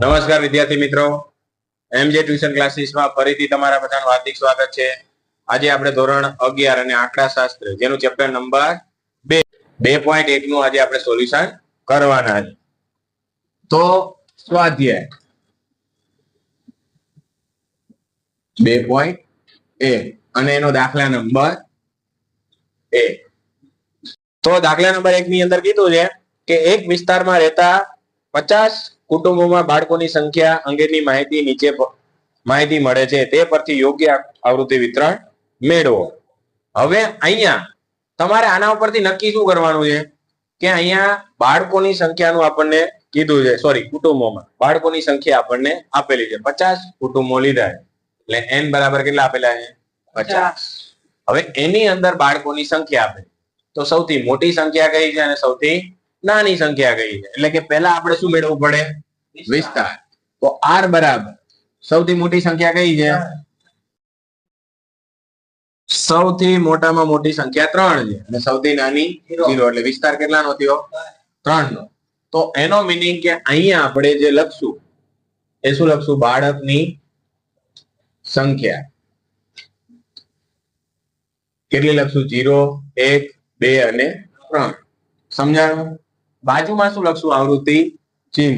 નમસ્કાર વિદ્યાર્થી મિત્રો. એમજે ટ્યુશન ક્લાસીસમાં ફરીથી તમારા બધાનું હાર્દિક સ્વાગત છે. આજે આપણે ધોરણ અગિયાર અને આંકડા શાસ્ત્ર જેનું ચેપ્ટર નંબર બે. બે પોઈન્ટ એક નું આજે આપણે સોલ્યુશન કરવાના છે. તો સ્વાધ્યાય. બે પોઈન્ટ એક. અને એનો દાખલા નંબર એક તો દાખલા નંબર એક ની અંદર કીધું છે કે એક વિસ્તારમાં રહેતા પચાસ કુટુંબોમાં બાળકોની સંખ્યા અંગેની માહિતી નીચે માહિતી મળે છે. તે પરથી યોગ્ય આવૃત્તિ વિતરણ મેળવો. હવે અહીંયા તમારે આના ઉપરથી નક્કી શું કરવાનું છે? કે અહીંયા બાળકોની સંખ્યાનું આપણને કીધું છે. સોરી કુટુંબોમાં બાળકોની સંખ્યા આપણને આપેલી છે. પચાસ કુટુંબો લીધા એટલે એન બરાબર કેટલા આપેલા છે? પચાસ. હવે એની અંદર બાળકોની સંખ્યા આપે. તો સૌથી મોટી સંખ્યા કઈ છે અને સૌથી નાની સંખ્યા કઈ છે? એટલે કે પહેલા આપણે શું મેળવવું પડે? વિસ્તાર. તો આર બરાબર. સૌથી મોટી સંખ્યા કઈ છે? સૌથી મોટામાં મોટી સંખ્યા ત્રણ છે. અને સૌથી નાની ઝીરો. એટલે વિસ્તાર કેટલાનો થયો? ત્રણ નો તો એનો મિનિંગ કે અહીંયા આપણે જે લખશું એ શું લખશું? બાળકની સંખ્યા. કેટલી લખશું? જીરો એક બે અને ત્રણ. સમજાણું? બાજુમાં શું લખશું? આવૃત્તિ ચિહ્ન.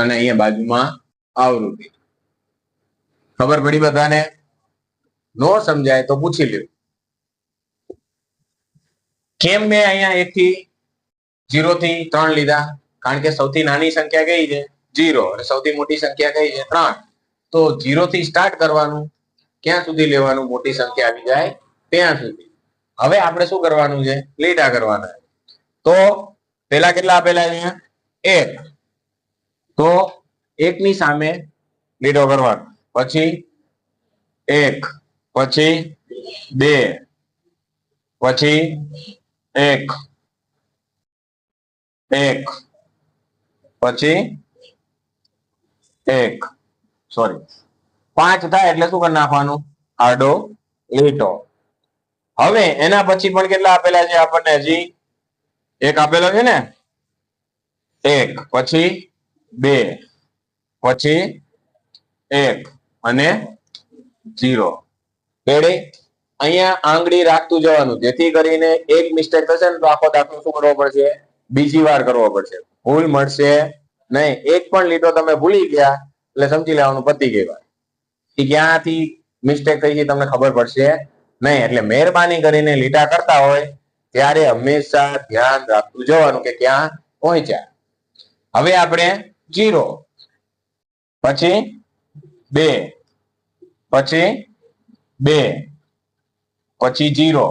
અને અહીંયા બાજુમાં આવૃત્તિ. ખબર પડી બધાને? નો સમજાય તો પૂછી લ્યો. કેમ મેં અહીંયા એક થી જીરો થી ત્રણ લીધા? કારણ કે સૌથી નાની સંખ્યા કઈ છે? જીરો અને સૌથી મોટી સંખ્યા કઈ છે? ત્રણ. તો જીરો થી સ્ટાર્ટ કરવાનું, ક્યાં સુધી લેવાનું? મોટી સંખ્યા આવી જાય ત્યાં સુધી. હવે આપણે શું કરવાનું છે? લીટા કરવાના તો પેલા કેટલા આપેલા અહીંયા? એક. તો એકની સામે લીટો કરવાનો. પછી એક, પછી બે, પછી એક એક, પછી એક. સોરી પાંચ થાય એટલે શું કરી નાખવાનું? આડો લીટો. હવે એના પછી પણ કેટલા આપેલા છે આપણને હજી? એક આપેલો છે ને? એક. પછી બે. પછી એક અને જીરો રેડી અહીંયા આંગળી રાખતું જવાનું. જેથી કરીને એક મિસ્ટેક થશે ને તો આખો દાખલો શું કરવો પડશે? બીજી વાર કરવો પડશે. ભૂલ મળશે નહીં. એક પણ લીટો તમે ભૂલી ગયા, એટલે સમજી લેવાનું પતી ગઈ વાત. કે ક્યાંથી મિસ્ટેક થઈ છે તમને ખબર પડશે નહીં. એટલે મહેરબાની કરીને લીટા કરતા હોય, ત્યારે હંમેશા ધ્યાન રાખતું જવાનું કે ક્યાં પહોંચ્યા. હવે આપણે જીરો. પછી બે. પછી બે. પછી જીરો.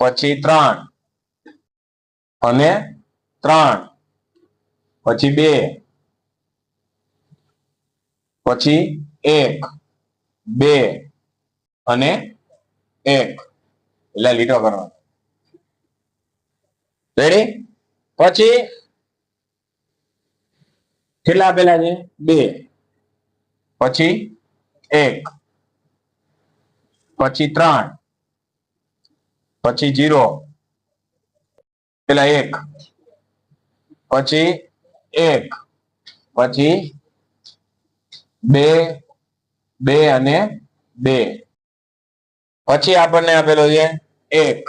પછી ત્રણ. અને ત્રણ. પછી બે. પછી એક. બે. અને એક. એટલે લીટો કરવાનો. રેડી પછી કેટલા આપેલા છે? બે. પછી એક. પછી ત્રણ. પછી જીરો. પેલા એક. પછી એક. પછી બે બે અને બે. પછી આપણને આપેલો છે એક.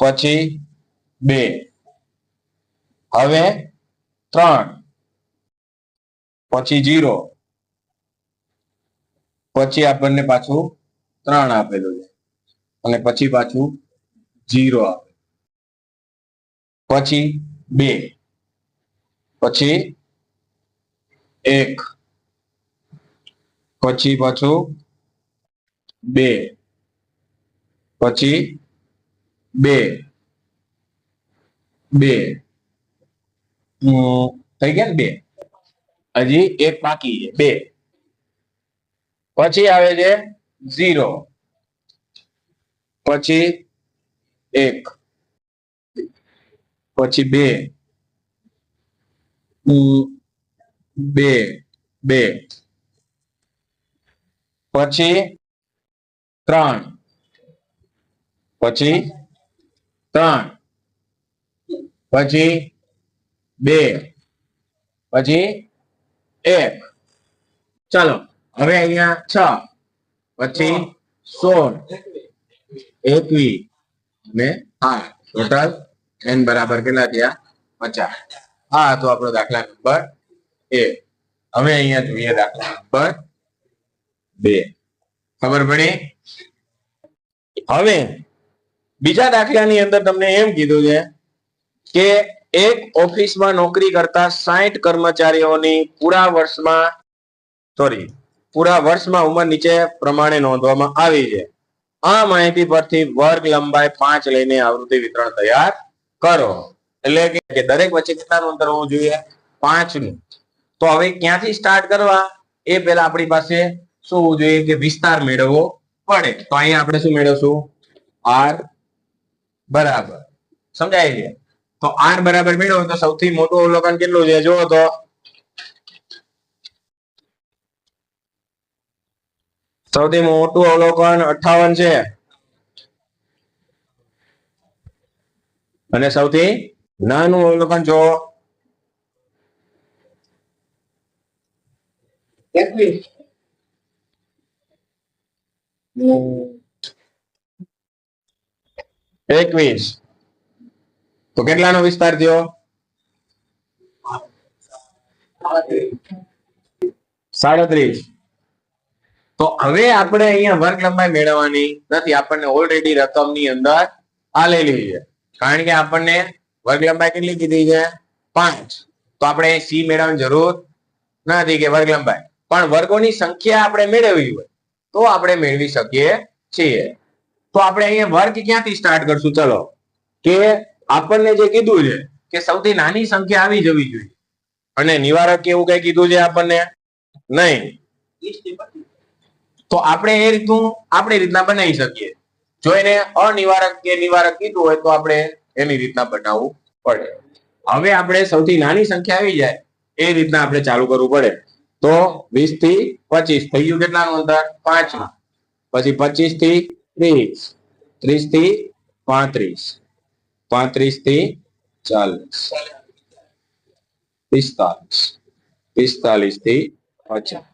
પછી બે. હવે ત્રણ. પછી જીરો. પછી આપણને પાછું ત્રણ આપેલું છે. અને પછી પાછું જીરો આપે. પછી બે. પછી એક. પછી પાછું બે. પછી બે. બે. થઈ ગયા ને બે? હજી એક બાકી છે. બે. પછી આવે છે ઝીરો. પછી એક. પછી બે. બે. બે. પછી ત્રણ. પછી ત્રણ. પછી બે. પછી એક. ચાલો હવે અહીંયા છ પછી સોળ એકવી ને આઠ. ટોટલ એન બરાબર કેટલા થયા? પચાસ. આ હતો આપણો દાખલા નંબર એ હવે અહીંયા જોઈએ દાખલા નંબર બે. ખબર પડી? હવે બીજા દાખલાની અંદર તમને એમ કીધું છે કે એક ઓફિસમાં નોકરી કરતા સાઠ કર્મચારીઓની પૂરા વર્ષમાં સોરી પૂરા વર્ષમાં ઉંમર નીચે પ્રમાણે નોંધવામાં આવી છે. આ માહિતી પરથી વર્ગ લંબાઈ પાંચ લઈને આવૃત્તિ વિતરણ તૈયાર કરો. એટલે કે દરેક વચ્ચે કેટલાનું અંતર હોવું જોઈએ? પાંચનું. તો હવે ક્યાંથી સ્ટાર્ટ કરવા? એ પહેલા આપણી પાસે શું હોવું જોઈએ કે વિસ્તાર મેળવવો પડે. તો અહીંયા આપણે શું મેળવશું? આર બરાબર. સમજાય છે? તો આર બરાબર મેળવો તો સૌથી મોટું અવલોકન કેટલું છે? જુઓ તો. સૌથી મોટું અવલોકન અઠાવન છે. અને સૌથી નાનું અવલોકન જો એકવીસ. તો કેટલાનો વિસ્તાર થયો? સાડત્રીસ. તો હવે આપણે અહીંયા વર્ગ લંબાઈ મેળવવાની નથી, આપણને ઓલરેડી રકમની અંદર આલેલી છે. કારણ કે આપણને વર્ગ લંબાઈ કેટલી કીધી છે? પાંચ. તો આપણે સી મેળવવાની જરૂર નથી કે વર્ગ લંબાઈ. પણ વર્ગોની સંખ્યા આપણે મેળવવી હોય તો આપણે મેળવી શકીએ છીએ. તો આપણે અહીંયા વર્ગ ક્યાંથી સ્ટાર્ટ કરશું? ચલો. કે આપણને જે કીધું છે કે સૌથી નાની સંખ્યા આવી જવી જોઈએ. અને નિવારક કેવું કઈ કીધું છે આપણને? નહીં. તો આપણે એ રીતનું આપણી રીતના બનાવી શકીએ. જો એને અનિવારક કે નિવારક કીધું હોય તો આપણે એની રીતના બનાવવું પડે. હવે આપણે સૌથી નાની સંખ્યા આવી જાય, એ રીતના આપણે ચાલુ કરવું પડે. તો વીસથી પચીસ, થઈ ગયું કેટલાનું અંતર? પાંચ પછી પચીસથી ત્રીસ ત્રીસથી પાંત્રીસ. પાંત્રીસથી ચાલીસ. પિસ્તાલીસ. પિસ્તાલીસથી પચાસ.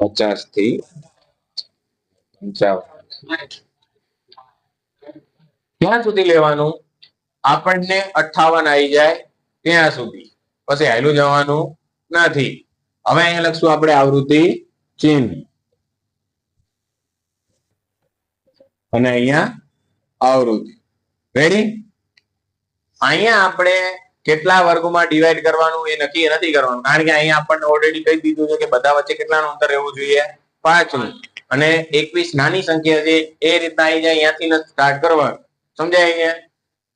પચાસથી ક્યાં સુધી લેવાનું? આપણને અઠાવન આવી જાય ત્યાં સુધી. પછી હાલું જવાનું નથી. હવે અહીંયા લખશું આપણે આવૃત્તિ ચિહ્ન. અને અહીંયા આવૃત્તિ. રેડી અહીંયા આપણે કેટલા વર્ગોમાં ડિવાઈડ કરવાનું એ નક્કી નથી કરવાનું. કારણ કે અહીંયા આપણને ઓલરેડી કહી દીધું છે કે બધા વચ્ચે કેટલાનું અંતર રહેવું જોઈએ? પાંચ અને એકવીસ નાની સંખ્યા છે, એ રીતના આવી જાય અહીંયાથી સ્ટાર્ટ કરવાનું. સમજાય અહીંયા?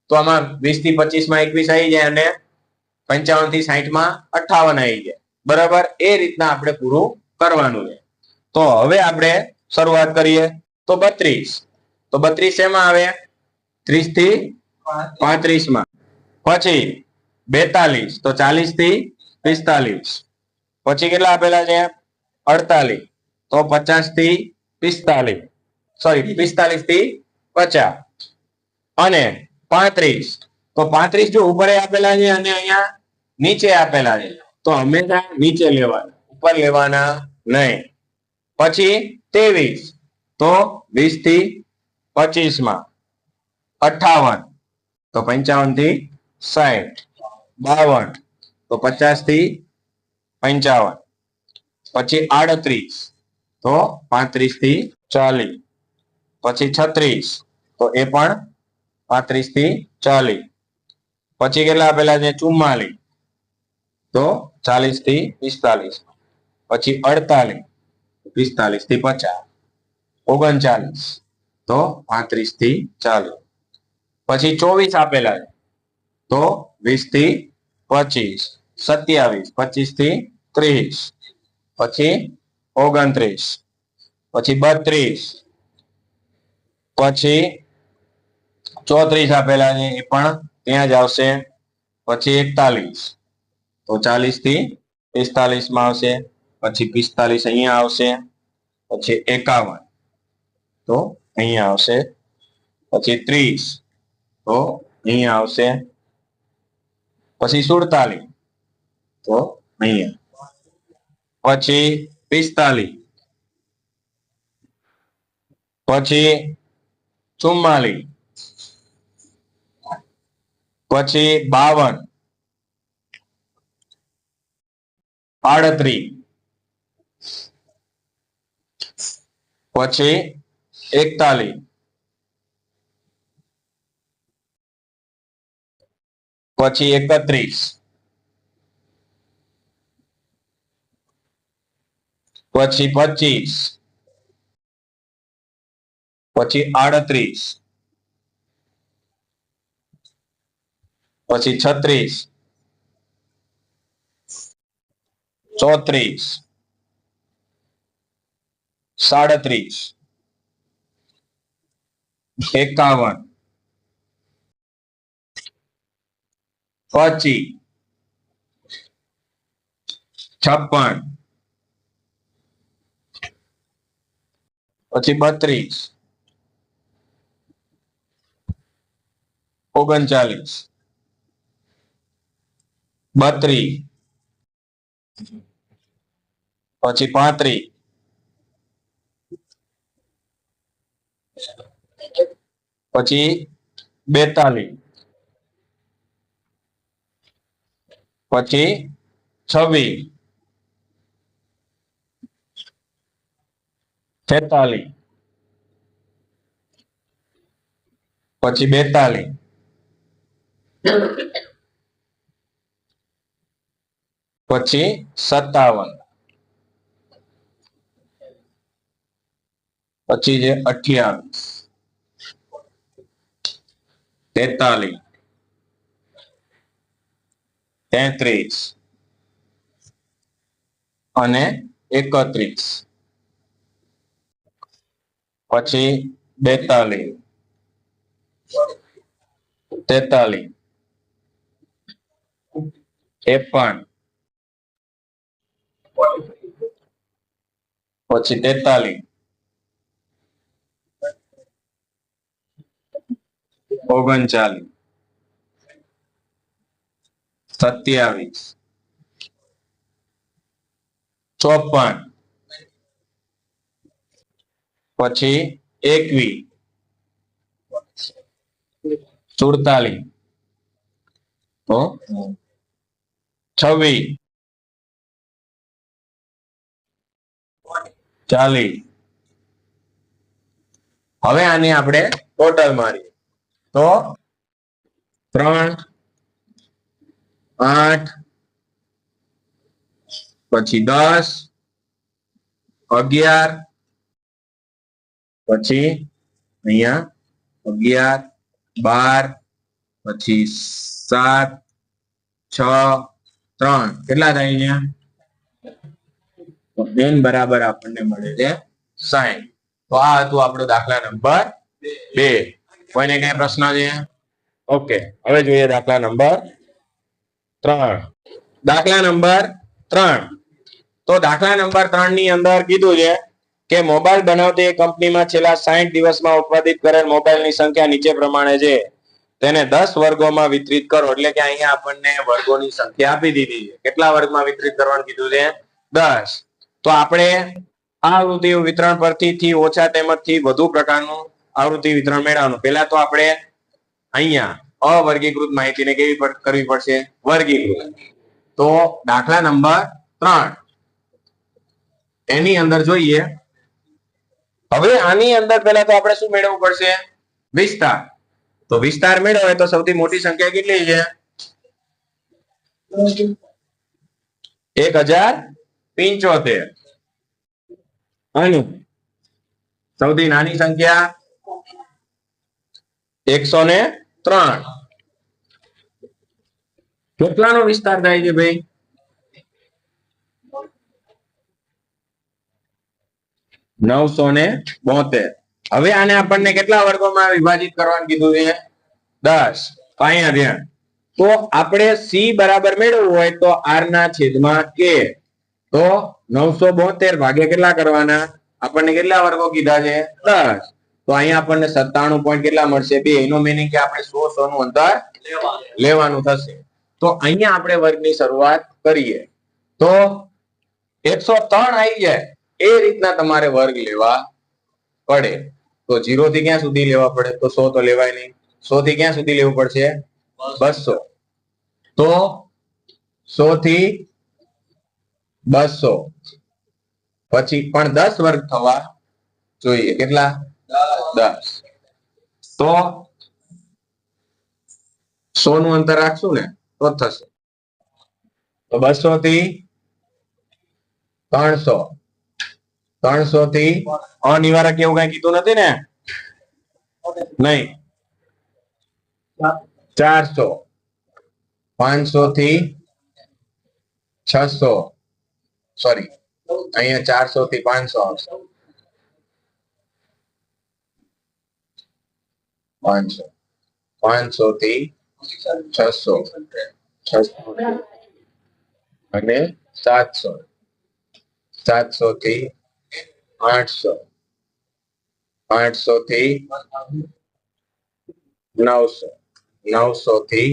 તો આમાં વીસથી પચીસમાં એકવીસ આવી જાય અને પંચાવનથી સાહીઠમાં અઠાવન આવી જાય. બરાબર? એ રીતના આપણે પૂરું કરવાનું છે. તો હવે આપણે શરૂઆત કરીએ. તો બત્રીસ. તો બત્રીસ એમાં આવે? ત્રીસથી પાંત્રીસ. માં પછી બેતાલીસ તો ચાલીસથી પિસ્તાલીસ. પછી કેટલા આપેલા છે? અડતાલીસ. તો પચાસથી પિસ્તાલીસ. સોરી પિસ્તાલીસથી પચાસ. અને પાંત્રીસ. તો પાંત્રીસ જો ઉપર આપેલા છે અને અહીંયા નીચે આપેલા છે તો હંમેશા નીચે લેવાના ઉપર લેવાના નહીં. પછી ત્રેવીસ. તો વીસથી પચીસમાં અઠાવન. તો પંચાવનથી સાઠ બાવન. તો પચાસથી પંચાવન. પછી આડત્રીસ. તો પાંત્રીસથી ચાલીસ. પછી છત્રીસ. તો એ પણ પાંત્રીસથી ચાલીસ. પછી કેટલા આપેલા છે? ચુમ્માલીસ. તો ચાલીસથી પિસ્તાલીસ. પછી અડતાલીસ. પિસ્તાલીસથી પચાસ. ઓગણચાલીસ. તો પાંત્રીસથી ચાલીસ. પછી ચોવીસ આપેલા છે. તો વીસથી પચીસ, સત્યાવીસ પચીસથી ત્રીસ, પછી ઓગણત્રીસ, પછી બત્રીસ, પછી ચોત્રીસ આપેલા છે એ પણ ત્યાં જ આવશે. પછી એકતાલીસ, તો ચાલીસથી પિસ્તાલીસમાં આવશે, પછી પિસ્તાલીસ અહીંયા આવશે, પછી એકાવન, તો અહીંયા આવશે, પછી ત્રીસ તો અહીંયા આવશે. પછી સુડતાલીસ. તો અહીંયા. પછી પિસ્તાલીસ. પછી ચુમ્માલીસ. પછી બાવન. આડત્રીસ. પછી એકતાલીસ. પછી એકત્રીસ પછી પચીસ પછી આડત્રીસ પછી છત્રીસ ચોત્રીસ સાડત્રીસ એકાવન પચી. છપ્પન. પછી બત્રીસ. ઓગણચાલીસ. બત્રીસ. પછી પાંત્રીસ. પછી બેતાલીસ. પછી છવ્વીસ. છેતાલી પછી બેતાલીસ. પછી સત્તાવન. પછી છે અઠ્યાવીસ. તેતાલીસ. તેત્રીસ. અને એકત્રીસ. પછી બેતાલીસ. તેતાલીસ. ત્રેપન પછી તેતાલીસ. ઓગણચાલીસ. સત્યાવીસ. ચોપન. પછી એકવી સુડતાલીસ. છવ્વીસ. ચાલીસ. હવે આની આપણે ટોટલ મારીએ. તો ત્રણ આઠ, પછી દસ, અગિયાર, પછી અહીંયા અગિયાર, બાર, પછી સાત, છ, ત્રણ. કેટલા થાય અહીંયા? બેન બરાબર આપણને મળે છે સાઈઠ. તો આ હતું આપણો દાખલા નંબર બે. કોઈને કઈ પ્રશ્ન છે? ઓકે, હવે જોઈએ દાખલા નંબર ત્રણ. દાખલા નંબર ત્રણ. તો દાખલા નંબર ત્રણની અંદર કીધું છે કે મોબાઈલ બનાવતી કંપનીમાં છેલ્લા સાહીઠ દિવસમાં ઉત્પાદિત કરેલ મોબાઈલની સંખ્યા નીચે પ્રમાણે છે. તેને દસ વર્ગોમાં વિતરિત કરો. એટલે કે અહીંયા આપણને વર્ગોની સંખ્યા આપી દીધી છે. કેટલા વર્ગમાં વિતરિત કરવાનું કીધું છે? દસ. તો આપણે આવૃત્તિ વિતરણ પરથી ઓછા તેમજથી વધુ પ્રકારનું આવૃત્તિ વિતરણ મેળવવાનું. પહેલા તો આપણે અહીંયા અવર્ગીકૃત માહિતીને કેવી કરવી પડશે? વર્ગીકૃત. તો દાખલા નંબર ત્રણ. એની અંદર જોઈએ. હવે આની અંદર પહેલા તો આપણે શું મેળવવું પડશે? વિસ્તાર. તો વિસ્તાર મેળવે તો સૌથી મોટી સંખ્યા કેટલી છે? એક હજાર પિંચોતેર. અને સૌથી નાની સંખ્યા? એકસો ને ત્રણ. કેટલાનો વિસ્તાર થાય છે ભાઈ? નવસો ને બોતેર. હવે આને આપણને કેટલા વર્ગોમાં વિભાજિત કરવાનું કીધું છે? દસ. અહીંયા ધ્યાન તો આપણે સી બરાબર મેળવવું હોય તો આર ના છેદમાં કે. તો નવસો બોતેર ભાગે કેટલા કરવાના? આપણને કેટલા વર્ગો કીધા છે? દસ. તો અહીંયા આપણને સત્તાણું પોઈન્ટ કેટલા મળશે? બે. એનો મિનિંગ કે આપણે સો સો નું અંતર લેવાનું થશે. તો અહીંયા આપણે વર્ગની શરૂઆત કરીએ. તો એકસો ત્રણ આવી જાય. એ રીતના તમારે વર્ગ લેવા પડે. તો જીરો થી ક્યાં સુધી લેવા પડે? તો સો તો લેવાય નહીં. સો થી ક્યાં સુધી લેવું પડશે? બસો. તો સો થી બસો. પછી પણ દસ વર્ગ થવા જોઈએ. કેટલા? દસ. તો? સો નું અંતર રાખશું ને, તો થશે. તો બસો થી ત્રણસો. ત્રણસો થી અનિવારક એવું કઈ કીધું નથી ને? નહીં. ચારસો. પાંચસો થી છસો. સોરી. અહીંયા ચારસો થી પાંચસો આવશે. પાંચસો. પાંચસો થી છસો. છસો અને સાતસો. સાતસો થી આઠસો. આઠસો થી નવસો. નવસો થી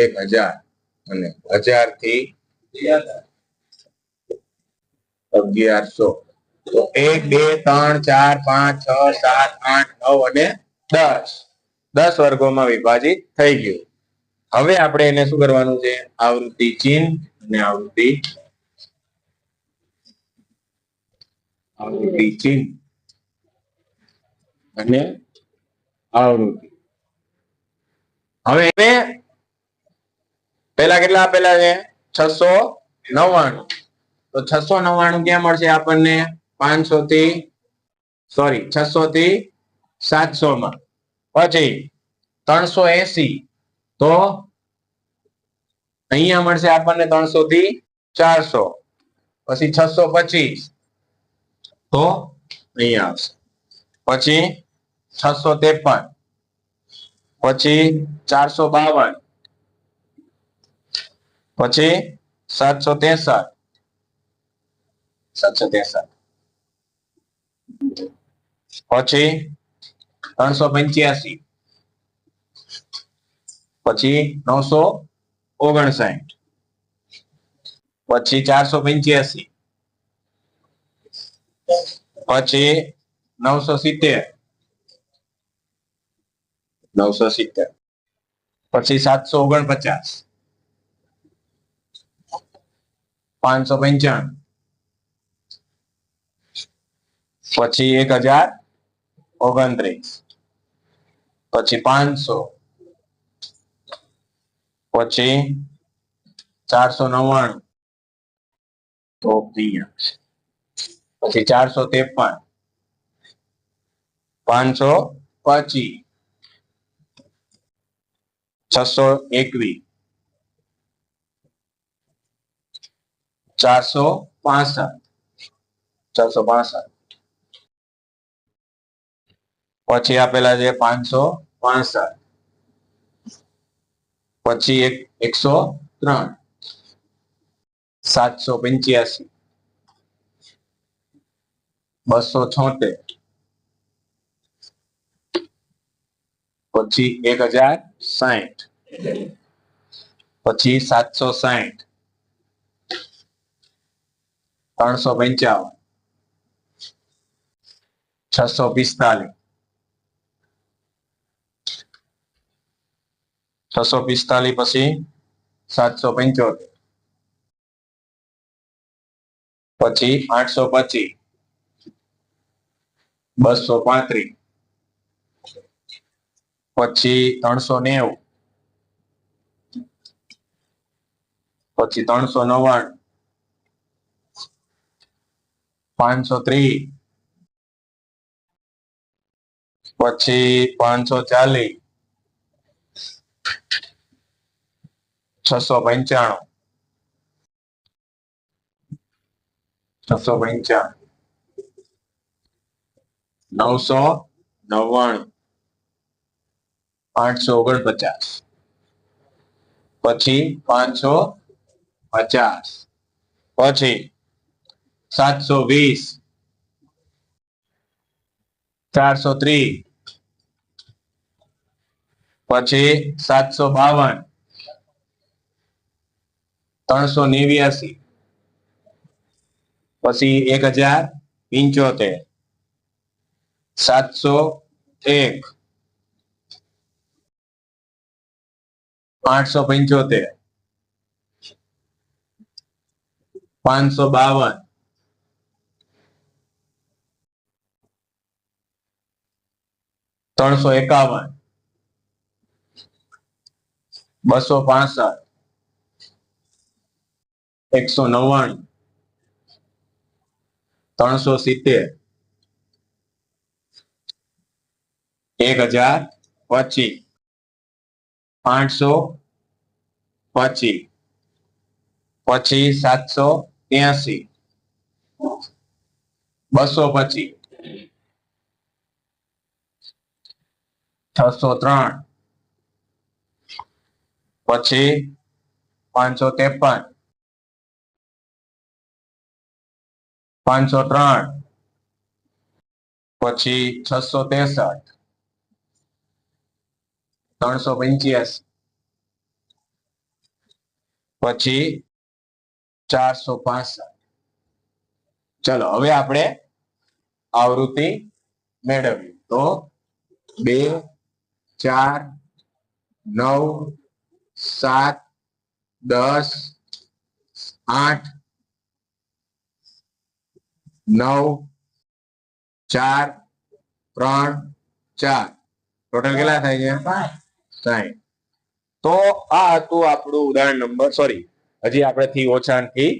એક હજાર. અને હજારથી અગિયારસો. તો એક, બે, ત્રણ, ચાર, પાંચ, છ, સાત, આઠ, નવ અને દસ. દસ વર્ગોમાં વિભાજિત થઈ ગયું. હવે આપણે એને શું કરવાનું છે? આવૃત્તિ ચિહ્ન અને આવૃત્તિ આવૃત્તિ ચિહ્ન અને આવૃત્તિ. હવે પેલા કેટલા આપેલા છે? છસો નવ્વાણું. તો છસો નવ્વાણું ક્યાં મળશે આપણને? પાંચસો થી સોરી છસો થી સાતસો માં પછી ત્રણસો એસી, તો અહીંયા મળશે આપણને ત્રણસો થી ચારસો. પછી છસો પચીસ, તો અહીંયા આવશે. પછી છસો ત્રેપન, પછી ચારસો બાવન, પછી સાતસો ત્રેસઠ સાતસો ત્રેસઠ. પછી ત્રણસો પંચ્યાસી. પછી નવસો ઓગણસાઠ. પછી ચારસો પંચ્યાસી. પછી નવસો સિત્તેર. નવસો સિત્તેર. પછી સાતસો ઓગણપચાસ. પાંચસો પંચાણું. પછી એક હજાર ઓગણત્રીસ પછી પાંચસો. પછી ચારસો નવ્વાણું. તો અહીંયા. પછી ચારસો ત્રેપન. પાંચસો પચીસ. છસો એકવીસ. ચારસો પાસઠ. ચારસો પાસઠ. પછી આપેલા છે પાંચસો પાસઠ. પછી એક એકસો ત્રણ. સાતસો પંચ્યાસી. બસો છોતેર. પછી એક હજાર સાઠ પછી સાતસો સાઠ ત્રણસો પંચાવન. છસો પિસ્તાલીસ. છસો પિસ્તાલીસ પછી સાતસો પંચોતેર. પછી આઠસો પચીસ. બસો પાંત્રીસ. પછી ત્રણસો નેવું. પછી ત્રણસો નવ્વાણું. પાંચસો ત્રીસ. પછી પાંચસો ચાલીસ. છસો પંચાણું. છસો પંચાણું. નવસો નવ્વાણું. પાંચસો ઓગણપચાસ. પછી પાંચસો પચાસ. પછી સાતસો વીસ. ચારસો ત્રીસ. પછી સાતસો બાવન. ત્રણસો નેવ્યાસી. પછી એક હજાર પંચોતેર. સાતસો એક. આઠસો પંચોતેર. પાંચસો બાવન. ત્રણસો એકાવન. બસો પાસઠ. એકસો નવ્વાણું ત્રણસો સિત્તેર એક હજાર પચીસ આઠસો પચીસ પછી સાતસો ત્યાસી બસો પચીસ છસો ત્રણ પછી પાંચસો ત્રેપન પાંચસો ત્રણ. પછી છસો ત્રેસઠ ત્રણસો પંચ્યાસી. પછી ચારસો પાસઠ. ચલો, હવે આપણે આવૃત્તિ મેળવી તો બે, ચાર, નવ, સાત, દસ, આઠ નવ, ચાર, ત્રણ, ચાર. ટોટલ કેટલા થાય છે? સાઈઠ. તો આ હતું આપણું ઉદાહરણ નંબર સોરી હજી આપણે થી ઓછા થી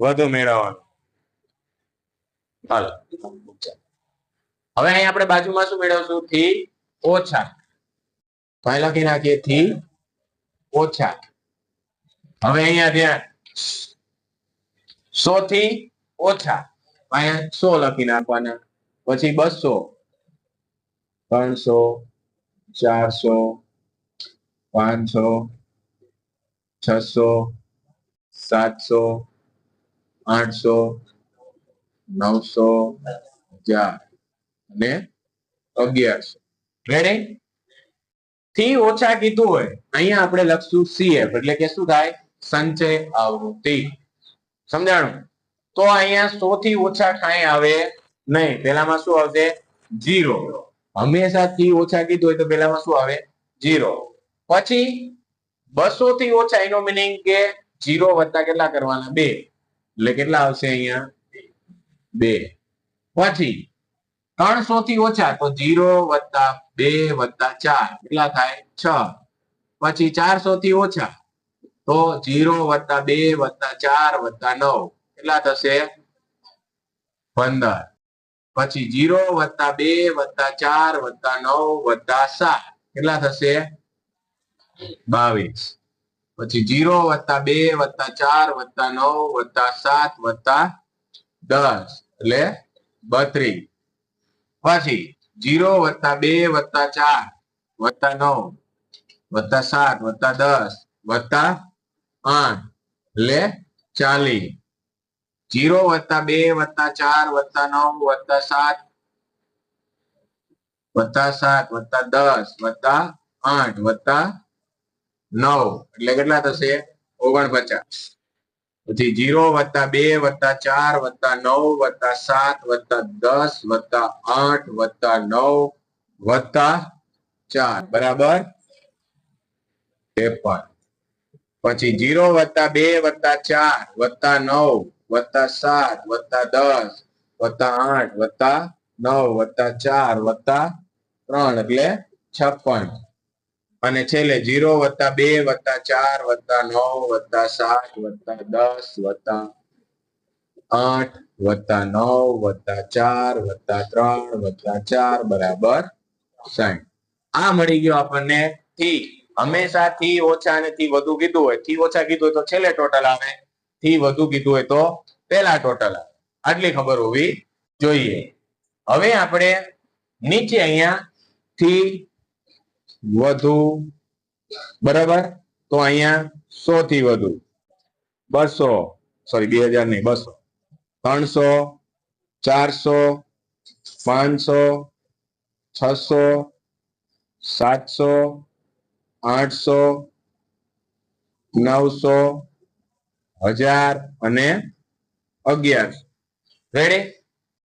વધુ મેળવવાનું. ચાલો હવે અહીં આપણે બાજુમાં શું મેળવશું? થી ઓછા. અહીં લખી નાખીએ, થી ઓછા. હવે અહીંયા ધ્યાન. સો થી ઓછા. અહીંયા સો લખી નાખવાના. પછી બસો. ત્રણસો, ચારસો, પાંચસો, છસો, સાતસો, આઠસો, નવસો હજાર અને અગિયારસો. રેડી થી ઓછા કીધું હોય, અહીંયા આપણે લખશું સીએફ એટલે કે શું થાય? સંચય આવૃત્તિ. સમજાણું? તો અહીંયા સો થી ઓછા કાંઈ આવે નહીં. પેલામાં શું આવશે? જીરો હંમેશા થી ઓછા કીધું હોય તો પેલામાં શું આવે? જીરો પછી બસો થી ઓછા, એનો મિનિંગ કે જીરો વત્તા કેટલા કરવાના? બે. એટલે કેટલા આવશે અહીંયા? બે. પછી ત્રણસો થી ઓછા તો જીરો વત્તા બે વત્તા ચાર. કેટલા થાય? છ. પછી ચારસો થી ઓછા તો જીરો વત્તા બે વત્તા ચાર વત્તા નવ. કેટલા થશે? પંદર. પછી જીરો વત્તા બે વત્તા ચાર વત્તા નવ વત્તા સાત. કેટલા થશે? બાવીસ. પછી જીરો વત્તા બે વત્તા ચાર વત્તા નવ વત્તા સાત વત્તા દસ. એટલે બત્રીસ. પછી જીરો વત્તા બે વત્તા ચાર વત્તા નવ વત્તા સાત વત્તા દસ વત્તા આઠ. એટલે ચાલીસ. જીરો વત્તા બે વત્તા ચાર વત્તા નવ વત્તા સાત વત્તા સાત વત્તા દસ વત્તા આઠ વત્તા નવ એટલે કેટલા થશે? ઓગણપચાસ. પછી જીરો વત્તા બે વત્તા ચાર વત્તા નવ વત્તા સાત વત્તા દસ વત્તા આઠ વત્તા નવ વત્તા ચાર. બરાબર? ત્રેપન પછી જીરો વત્તા બે વત્તા ચાર વત્તા નવ વત્તા સાત, વત્તા દસ, વત્તા આઠ, વત્તા નવ, વત્તા ચાર, વત્તા ત્રણ, એટલે છપ્પન. અને છેલ્લે જીરો વત્તા બે, વત્તા ચાર, વત્તા નવ, વત્તા સાત, વત્તા દસ, વત્તા આઠ, વત્તા નવ, વત્તા ચાર, વત્તા ત્રણ, વત્તા ચાર, બરાબર સાઠ આ મળી ગયો આપણને થી હંમેશા થી ઓછા અને થી વધુ કીધું હોય. થી ઓછા કીધું હોય તો છેલ્લે ટોટલ આવે થી વધુ કીધું હોય તો પહેલા ટોટલ આટલી ખબર હોવી જોઈએ. હવે આપણે નીચે અહીંયા થી વધુ, બરાબર? તો અહીંયા સો થી વધુ. બસો સોરી બે હજાર નહીં, બસો. ત્રણસો, ચારસો, પાંચસો, છસો, સાતસો, આઠસો, નવસો હજાર અને અગિયાર. રેડી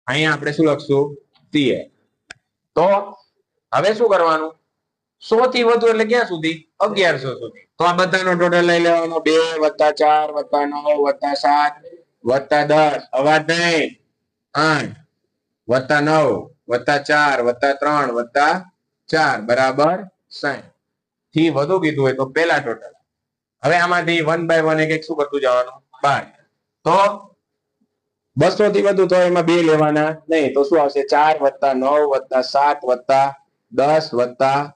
અહીંયા આપણે શું લખશું? સીએ તો હવે શું કરવાનું? સો થી વધુ એટલે ક્યાં સુધી? અગિયારસો સુધી. તો આ બધાનો ટોટલ લઈ લેવાનો. બે વત્તા ચાર વત્તા નવ વત્તા સાત વત્તા દસ. અવાજ નહીં. આઠ વત્તા નવ વત્તા ચાર વત્તા ત્રણ વત્તા ચાર. બરાબર સાઠથી વધુ કીધું હોય તો પેલા ટોટલ હવે આમાંથી વન બાય વન એક એક શું કરતું જવાનું? બાર. તો બસો થી વધુ તો એમાં બે લેવાના. નહીં, તો શું આવશે? ચાર વત્તા નવ વત્તા સાત વત્તા દસ વત્તા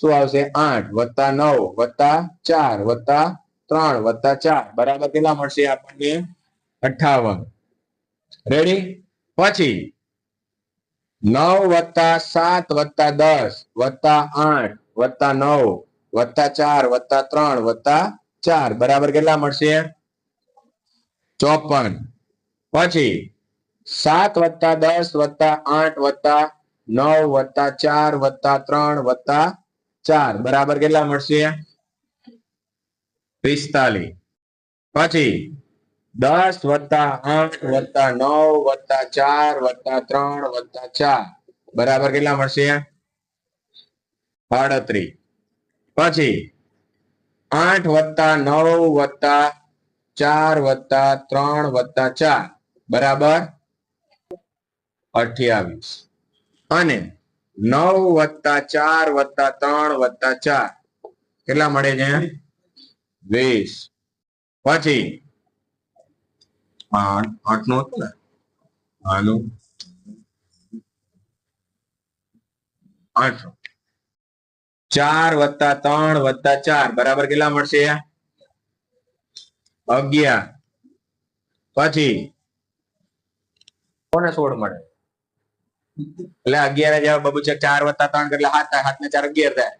શું આવશે? આઠ વત્તા નવ વત્તા ચાર વત્તા ત્રણ વત્તા ચાર. બરાબર કેટલા મળશે આપણને? અઠાવન. રેડી પછી નવ વત્તા સાત વત્તા દસ વત્તા આઠ વત્તા નવ વત્તા ચાર વત્તા ત્રણ વત્તા ચાર. બરાબર કેટલા મળશે? ચોપન. પછી સાત વત્તા દસ વત્તા આઠ વત્તા નવ વત્તા ચાર વત્તા ત્રણ વત્તા ચાર. બરાબર કેટલા મળશે? પિસ્તાલીસ. પછી દસ વત્તા આઠ વત્તા નવ વત્તા ચાર વત્તા ત્રણ વત્તા ચાર. બરાબર કેટલા મળશે? આડત્રીસ પછી આઠ વત્તા નવ વત્તા ચાર વત્તા ત્રણ વત્તા ચાર. બરાબર? અઠ્યાવીસ. અને નવ વત્તા ચાર વત્તા ત્રણ વત્તા ચાર. કેટલા મળે છે? વીસ. પછી આઠ નો ને આઠ. ચાર વત્તા ત્રણ વત્તા ચાર. બરાબર કેટલા મળશે? અગિયાર. પછી? કોને સોળ મળે? એટલે અગિયાર જેવા બાબુ છે ચાર વત્તા ત્રણ એટલે હાથ થાય. હાથ ને ચાર અગિયાર થાય.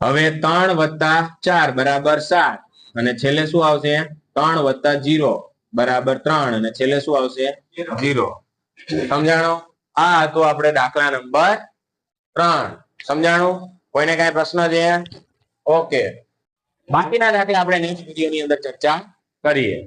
હવે ત્રણ વત્તા ચાર બરાબર સાત. અને છેલ્લે શું આવશે? ત્રણ વત્તા જીરો બરાબર ત્રણ. અને છેલ્લે શું આવશે? જીરો. સમજાણો? આ હતો આપણે દાખલા નંબર ત્રણ. સમજાણું? કોઈને કઈ પ્રશ્ન છે? ઓકે. બાકીના દાખલા આપણે નેક્સ્ટ વિડીયોની અંદર ચર્ચા કરીએ.